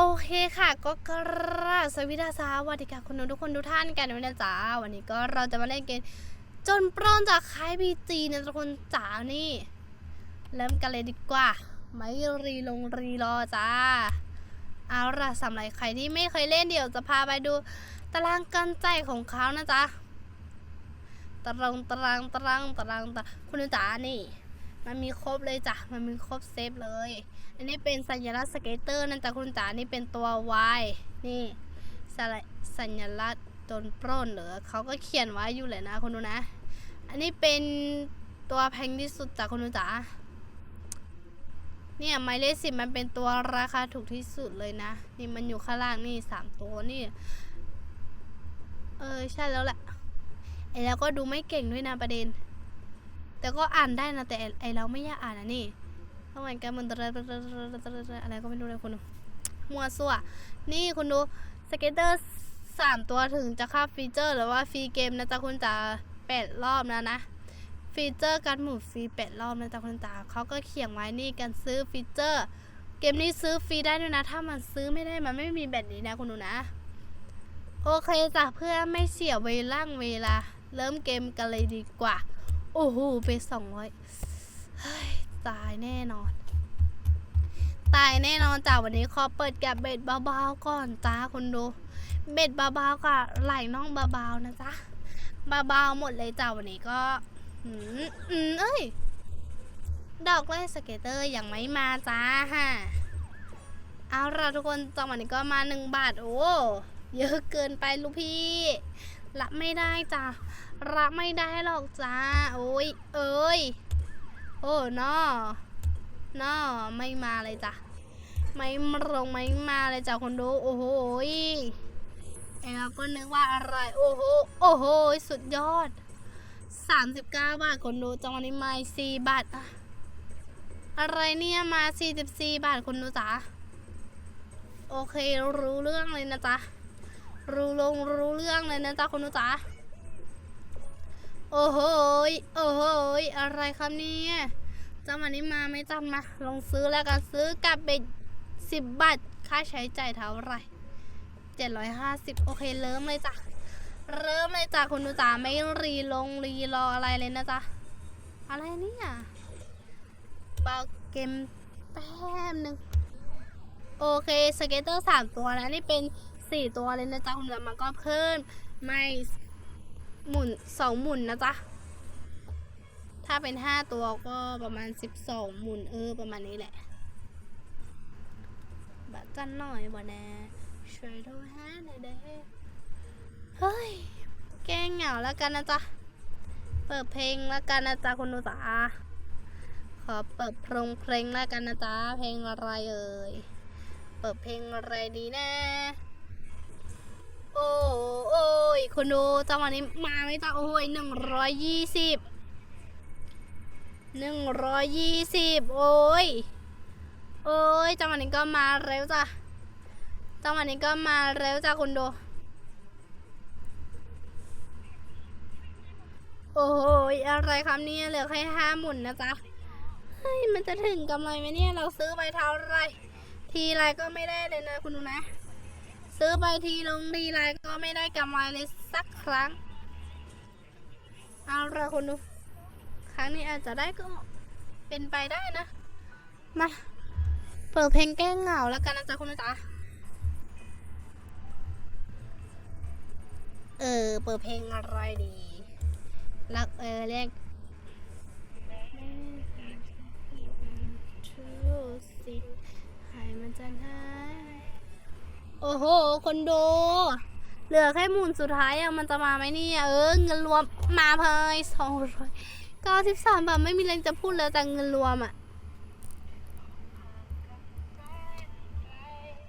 โอเคค่ะก็กราบสวัสดีสวัสดีค่ะคุณทุกคนทุกท่านกันด้วยนะจ๊ะวันนี้ก็เราจะมาเล่นเกมจนปล้นจากคายบีจีนะทุกคนจ๋านี่ เริ่มกันเลยดีกว่า ไม่รีลงรีรอจ้าเอาล่ะสำหรับใครที่ไม่เคยเล่นเดี๋ยวจะพาไปดู ตารางการใจของเขานะจ๊ะตารางตารางตารางตารางตารางคุณจ๋านี่ มันมีครบเลยจ้ะ มันมีครบเซฟเลย อันนี้เป็นสัญลักษณ์สเกตเตอร์นั่นจ้ะคุณจ๋า นี่เป็นตัว Y นี่สสัญลักษณ์โดนปล้นเหรอเขาก็เขียนไว้อยู่เลยนะคุณดูนะ อันนี้เป็นตัวแพงที่สุดจ้ะคุณดูจ๋า เนี่ยไมเลขสิบมันเป็นตัวราคาถูกที่สุดเลยนะ นี่มันอยู่ข้างล่างนี่สามตัวนี่ เออใช่แล้วแหละไอแล้วก็ดูไม่เก่งด้วยนะประเด็น แต่ก็อ่านได้นะแต่ไอเราไม่อยากอ่านนะนี่เพราะมันกันมันอะไรก็ไม่รู้เลยคุณดูมัวซั่วนี่คุณดูสเก็ตเตอร์สามตัวถึงจะค่าฟีเจอร์ หรือว่าฟรีเกมนะจ๊ะคุณจ๋าแปดรอบแล้วนะฟีเจอร์การหมุนฟรีแปดรอบนะจ๊ะคุณจ๋าเขาก็เขียนไว้นี่การซื้อฟีเจอร์ เกมนี้ซื้อฟรีได้ด้วยนะ ถ้ามันซื้อไม่ได้มันไม่มีแบบนี้นะคุณดูนะ โอเคจ้ะเพื่อไม่เสียเวลาเวลา เริ่มเกมกันเลยดีกว่า อ้โหไปสองร้อยตายแน่นอน ตายแน่นอนจ้าวันนี้ขอเปิดกับเบ็ดเบาๆก่อนจ้าคนดู เบ็ดเบาๆกับไหล่น้องเบาๆนะจ๊ะเบาๆหมดเลยจ้าวันนี้ก็อืมอืมเอ้ยดอกไล่สเกตเตอร์ยังไม่มาจ้าฮะเอาละทุกคนจังหวะนี้ก็มาหนึ่งบาท โอ้ เยอะเกินไปลูกพี่ รับไม่ได้จ้ารับไม่ได้หรอกจ้าโอ้ยเอ้ยโอ้นอนอไม่มาเลยจ้ะไม่ลงไม่มาเลยจ้ะคนดูโอ้โหยไอ้เราก็นึกว่าอะไรโอ้โหโอ้โหสุดยอด 39 บาทคนดูจังวะนี้มา4บาทอะอะไรเนี่ยมา 44 บาทคนดูจ้ะโอเครู้เรื่องเลยนะจ๊ะ รู้ลงรู้เรื่องเลยนะจ๊ะคนดูจ้ะโอ้โหโอ้โหอะไรครับเนี่ยจังหวะนี้มาไม่จำมาลองซื้อแล้วกันซื้อกลับเบ็ดสิบบาทค่าใช้จ่ายเท่าไหรเจ็ดร้อยห้าสิบโอเคเริ่มเลยจ้ะเริ่มเลยจ้ะคุณดูจ๋าไม่รีลงรีรออะไรเลยนะจ๊ะอะไรเนี่ยเบาเกมแป๊บหนึ่งโอเคสเก็ตเตอร์สามตัวนะนี่เป็น สี่ตัวเลยนะจ๊ะคุณจ๋ามันก็เพิ่มไม่หมุนสองหมุนนะจ๊ะ ถ้าเป็นห้าตัวก็ประมาณสิบสองหมุนเออประมาณนี้แหละบักกันหน่อยบ่แน่ช่วยดูฮะหน่อยเด้เฮ้ย แก้งเหงาแล้วกันนะจ๊ะ เปิดเพลงแล้วกันนะจ๊ะคุณดูจ๋าขอเปิดเพลงเพลงแล้วกันนะจ๊ะ เพลงอะไรเอ่ย เปิดเพลงอะไรดีนะ คุณดูจังหวะนี้มาไหมจ๊ะโอ้ยหนึ่งร้อยยี่สิบหนึ่งร้อยยี่สิบโอ้ย โอ้ยจังหวะนี้ก็มาเร็วจ้ะจังหวะนี้ก็มาเร็วจ้ะคุณดู โอ้ยอะไรครับเนี่ยเหลือแค่ห้าหมุนนะจ๊ะเฮ้ยมันจะถึงกำไรไหมเนี่ยเราซื้อไปเท่าไร ทีไรก็ไม่ได้เลยนะคุณดูนะ ซื้อไปทีลงทีไรก็ไม่ได้กำไรเลยสักครั้ง เอาละคุณดู ครั้งนี้อาจจะได้ก็เป็นไปได้นะ มา เปิดเพลงแก้เหงาแล้วกันนะจ๊ะคุณจ๊ะเออ เปิดเพลงอะไรดี รักเออเรียกให้มันจะหาย โอ้โห คนดูเหลือแค่หมุนสุดท้ายอะมันจะมาไหมเนี่ย เออ เงินรวมมาเพยสองร้อยเก้าสิบสามบาทไม่มีแรงจะพูดเลยแต่เงินรวมอะ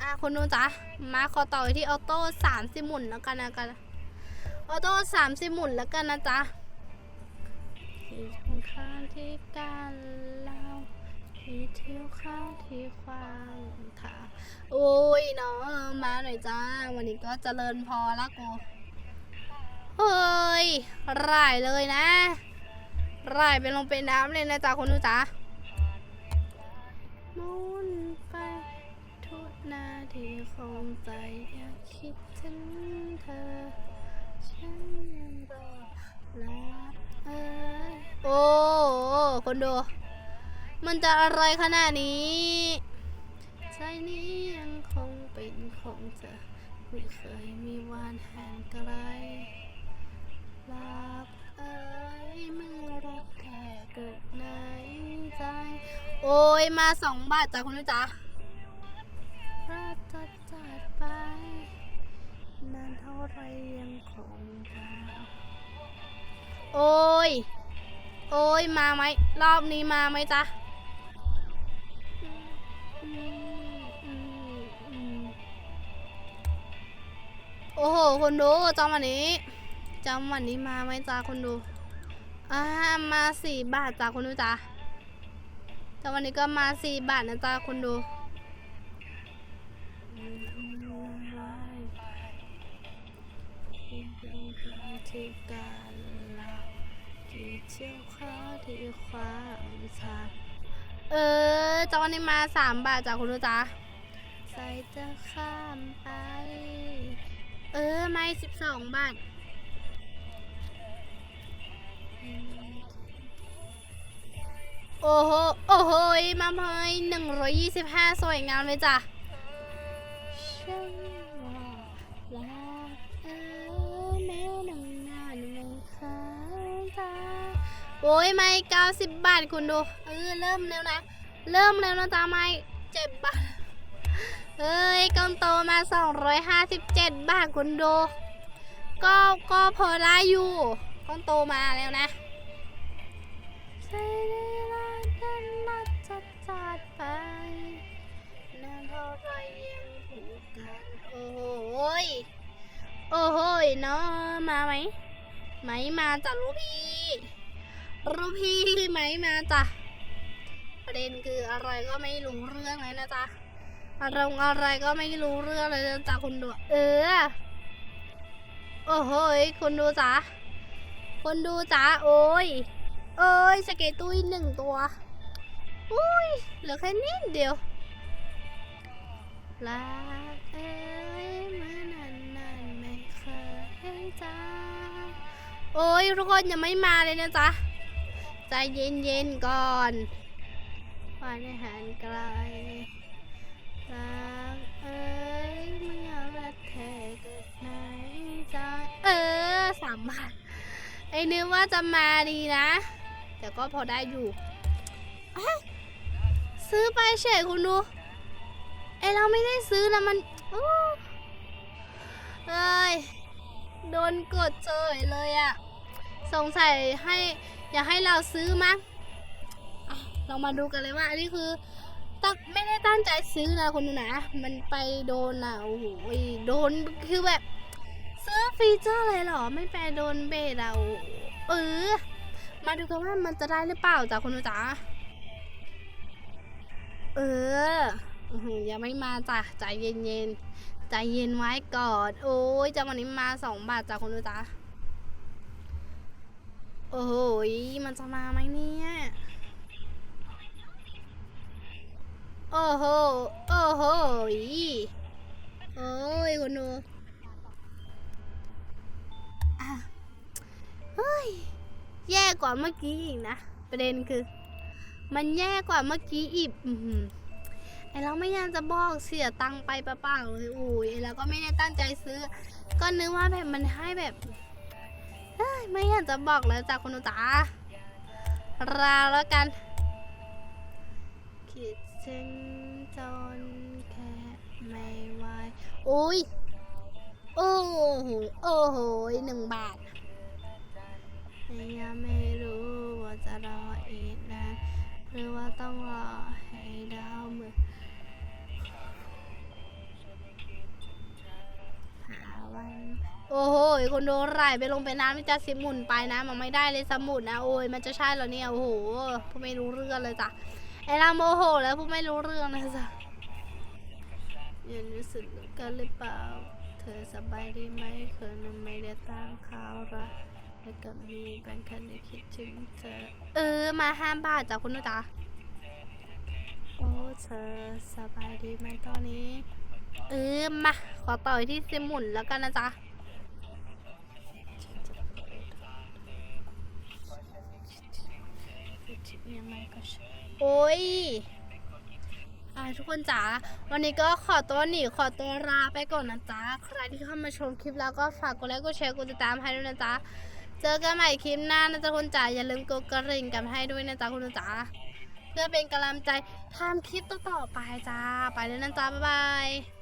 อะคนดูจ้ะมาขอต่อที่ออโต้สามสิบหมุนแล้วกันนะกันออโต้สามสิบหมุนแล้วกันนะจ๊ะที่งที่การเล่า ที่เที่ยวข้างที่ความค่ะโอ้ยเนาะมาหน่อยจ้า วันนี้ก็เจริญพอละกูเฮ้ยร่ายเลยนะร่ายไปลงเป็นน้ำเลยนะจ๊ะคนดูจ้ามุนไปทุกนาที่คงใจอยากคิดถึงเธอ ฉันรอรักเอ้ยโอ้คนดู มันจะอะไรขนาดนี้ใจนี้ยังคงเป็นของเธอไม่เคยมีวันแห่งไกลรักเอ้ยเมื่อรักแค่เกิดในใจ โอ้ยมาสองบาทจ้ะคุณผู้จ๋ารักจะจัดไป นานเท่าไรยังคงรักโอ้ย โอ้ยมาไหมรอบนี้มาไหมจ๊ะ โอ้โห คนดูจำวันนี้จำวันนี้มาไหมจ๊ะคนดูอ่ามาสี่บาทจ้ะคนดูจ้ะแต่วันนี้ก็มาสี่บาทนะจ๊ะคนดูที่การละกี่เที่ยวข้าที่ความชัดเออจอนนี้มาสามบาทจากคุณรู้จ้าใส่จะข้ามไป เออ ไม่สิบสองบาทโอ้โห โอ้โหมาเพยหนึ่งร้อยยี่สิบห้าสวยงามเลยจ้ะโอ้ยไม่เก้าสิบบาทคุณดู เออ เริ่มแล้วนะ เริ่มแล้วนะจ๊ะไม่เจ็บบาท เฮ้ยกองโตมาสองร้อยห้าสิบเจ็ดบาทคุณดูก็ก็พอได้อยู่กองโตมาแล้วนะใช้เวลาเดินมาจัดจัดไปนานเท่าไรยังผูกกันโอ้โหยโอ้โหยเนาะมาไหมไหมมาจ้ะลูกพี่ลูกพี่ไหมมาจ้ะประเด็นคืออะไรก็ไม่รู้เรื่องเลยนะจ๊ะ อารมณ์อะไรก็ไม่รู้เรื่องเลยนะจ๊ะคุณดู เออ โอ้โหยคุณดูจ้ะคนดูจ้ะโอ้ย เอ้ยสเกตตุ้ยหนึ่งตัว อุ้ยเหลือแค่นิดเดียวรักเอ้ยเมื่อนานนานๆไม่เคยจ้าโอ้ยทุกคนยังไม่มาเลยนะจ๊ะใจเย็นเย็นๆก่อนวันอาหารไกล เอ้ยเมื่อรักแท้เกิดในเออสามบาทไอ้นึกว่าจะมาดีนะ แต่ก็พอได้อยู่ ซื้อไปเฉยคุณดูไอเราไม่ได้ซื้อนะมันเอ้ยโดนกดเฉยเลยอะสงสัยให้ อยากให้เราซื้อมั้งเรามาดูกันเลยว่าอันนี้คือ ตั้งไม่ได้ตั้งใจซื้อนะคุณดูนะ มันไปโดนอะโอ้โหโดนคือแบบ ซื้อฟีเจอร์เลยเหรอ ไม่ไปโดนเบสเราเออ มาดูกันว่ามันจะได้หรือเปล่าจ้ะคุณดูจ๋าเออยังไม่มาจ้ะใจเย็นๆใจเย็นไว้ก่อน โอ้ยจะวันนี้มาสองบาทจ้ะคุณดูจ๋าโอ้ยมันจะมาไหมเนี่ยโอ้โห โอ้โหยโอ้ยคุณดูอะเฮ้ย แย่กว่าเมื่อกี้อีกนะ ประเด็นคือ มันแย่กว่าเมื่อกี้อีกอือหือไอเราไม่อยากจะบอกเสียตังไปเปล่าๆเลยอุ้ยไอเราก็ไม่ได้ตั้งใจซื้อ ก็นึกว่าแบบมันให้แบบเฮ้ยไม่อยากจะบอกแล้วจากคุณตาราแล้วกันคิด ถึงจนแค่ไม่ไหวโอ้ย โอ้โหโอ้โหหนึ่งบาทยังไม่รู้ว่าจะรออีกนานหรือว่าต้องรอให้ดาวมือหาวัน โอ้โหคนโดนไหลไปลงไปน้ำมันจะสิหมุนไปนะ มันไม่ได้เลยสมุดนะ โอ้ย มันจะใช่เหรอเนี่ย โอ้โหผู้ไม่รู้เรื่องเลยจ้ะ ไอ้เราโมโหแล้วผู้ไม่รู้เรื่องเลยจ้ะยังรู้สึกกันหรือเปล่า เธอสบายดีไหมเคยนั้นไม่ได้ตั้งข่าวรักแล้วก็มีบางคันที่คิดถึงเธอ เออ มาห้าบาทจากคุณนุตาโอ้เธอสบายดีไหมตอนนี้ เออ มา ขอต่อยที่ซิมหมุนแล้วกันนะจ๊ะ โอ้ยอ่าทุกคนจ๋า วันนี้ก็ขอตัวหนีขอตัวลาไปก่อนนะจ๊ะ ใครที่เข้ามาชมคลิปแล้วก็ฝากกดไลค์ กดแชร์ กดติดตามให้ด้วยนะจ๊ะ เจอกันใหม่คลิปหน้านะจ๊ะคุณจ๋า อย่าลืมกดกระดิ่งกันให้ด้วยนะจ๊ะคุณจ๋า เพื่อเป็นกำลังใจทำคลิปต่อๆไปจ้า ไปแล้วนะจ๊ะ บ๊ายบาย